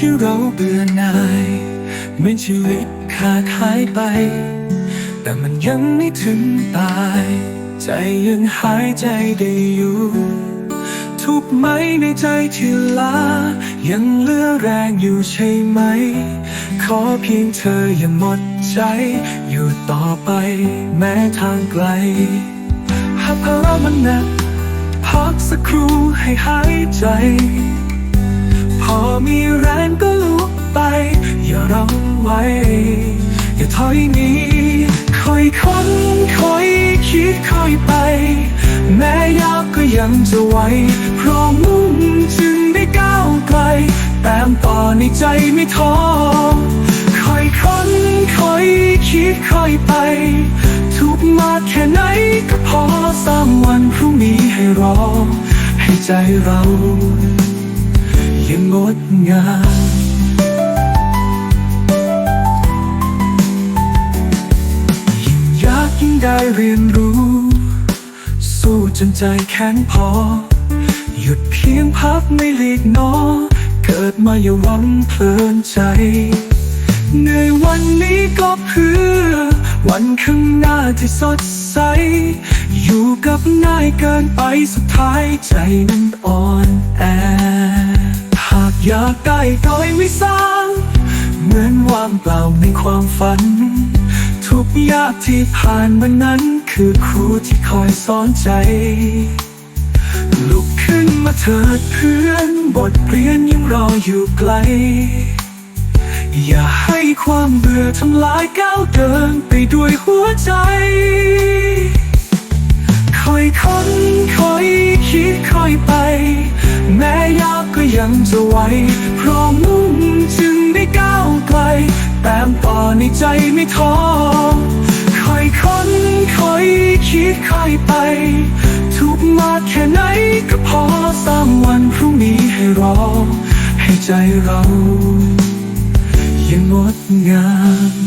ที่เราเบื่อหน่ายเหมือนชีวิตขาดหายไป แต่มันยังไม่ถึงตาย ใจยังหายใจได้อยู่ ทุกไหมในใจที่ลายังเหลือแรงอยู่ใช่ไหม ขอเพียงเธออย่าหมดใจ อยู่ต่อไปแม้ทางไกล หากภาระมันหนักพักสักครู่ให้หายใจ พอมีร อย่าร้องไว้ อย่าถอยหนีค่อยค้นค่อยคิดค่อยไป แม้ยากก็ยังจะไหวเพราะมุ่งจึงได้ก้าวไกลแต้มต่อในใจไม่ท้อค่อยค้นค่อยคิดค่อยไป ทุกมากแค่ไหนก็พอสร้างวันพรุ่งนี้ให้รอ ให้ใจเรายังงดงาม ได้เรียนรู้ สู้จนใจแข็งพอ หยุดเพียงพักไม่หลีกนอ เกิดมาอย่าหวังเพลินใจ เหนื่อยวันนี้ก็เพื่อ วันข้างหน้าที่สดใส อยู่กับง่ายเกินไปสุดท้ายใจนั้นอ่อนแอ หากอยากได้โดยไม่สร้างเหมือนว่างเปล่าในความฝัน ทุกยากที่ผ่านมานั้น คือครูที่คอยสอนใจ ลุกขึ้นมาเถิดเพื่อนบทเรียนยังรออยู่ไกล อย่าให้ความเบื่อทำลายก้าวเดินไปด้วยหัวใจค่อยค้นค่อยคิดค่อยไป แม้ยากก็ยังจะไหวเพราะมุ่งจึงได้ก้าวไกล แต้มต่อในใจไม่ท้อค่อยค้นค่อยคิดค่อยไป ทุกมากแค่ไหนก็พอสร้างวันพรุ่งนี้ให้รอ ให้ใจเรายังงดงาม